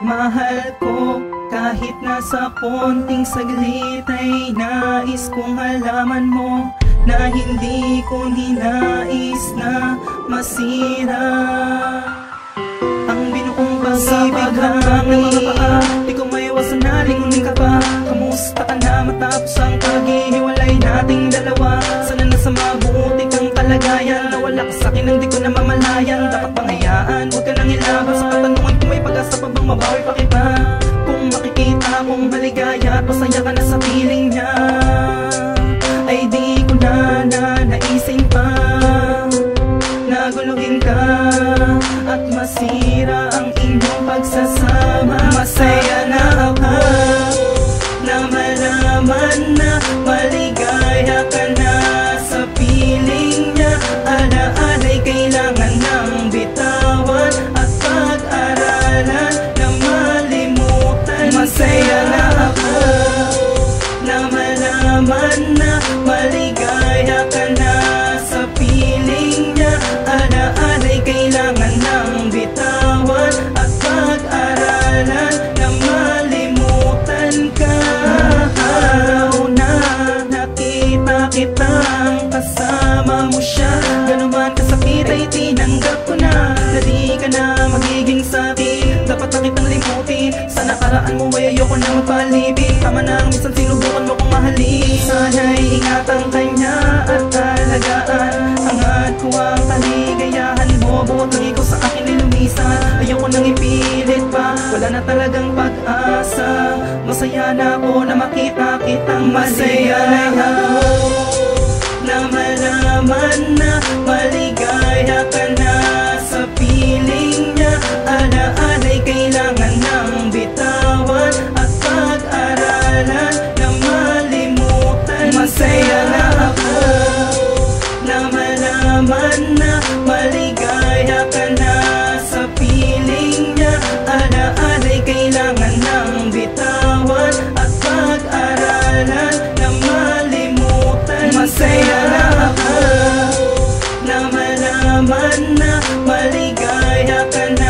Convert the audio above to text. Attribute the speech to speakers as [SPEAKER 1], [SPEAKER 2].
[SPEAKER 1] Mahal ko kahit nasa konting saglit ay nais kong halaman mo Na hindi ko ninais na masira. Ang binuong pag-ibig hanggang ng mga paa Di ko maiwasan na lingunin ka pa. Kamusta ka na? Matapos ang paghihiwalay nating dalawa. Sana nasa mabuti kang kalagayan. Nawala ka sa'kin ang di ko na mamalayan Dapat bang hayaan, huwag ka nang ilabas mabawi pa kita. Kung makikita kong maligaya at masaya ka na sa piling niya. Ay di ko na na naisin pa. Naguluhin ka at masira ang inyong pagsasama. Masaya na ako na malaman na maligaya ka na sa piling niya. Alaala'y kailangan ng bitawan at pag-aralan ka na magiging sakit Dapat na kitang limutin Sa nakaraan mo ay ayoko na magpalibig Tama na ang minsan sinubukan mo kong mahalin. Sana'y ingatan kanya at talagaan. Hangad ko ang kaligayahan mo. Bukod lang ikaw sa akin ay lumisan Ayoko nang ipilit pa. Wala na talagang pag-asa. Masaya na ako na makita kitang masaya na ako naman na maligaya ka na. Sa piling niya Alaalay kailangan ng bitawan at pag-aralan na malimutan. Masaya na ako na malaman na maligaya ka na.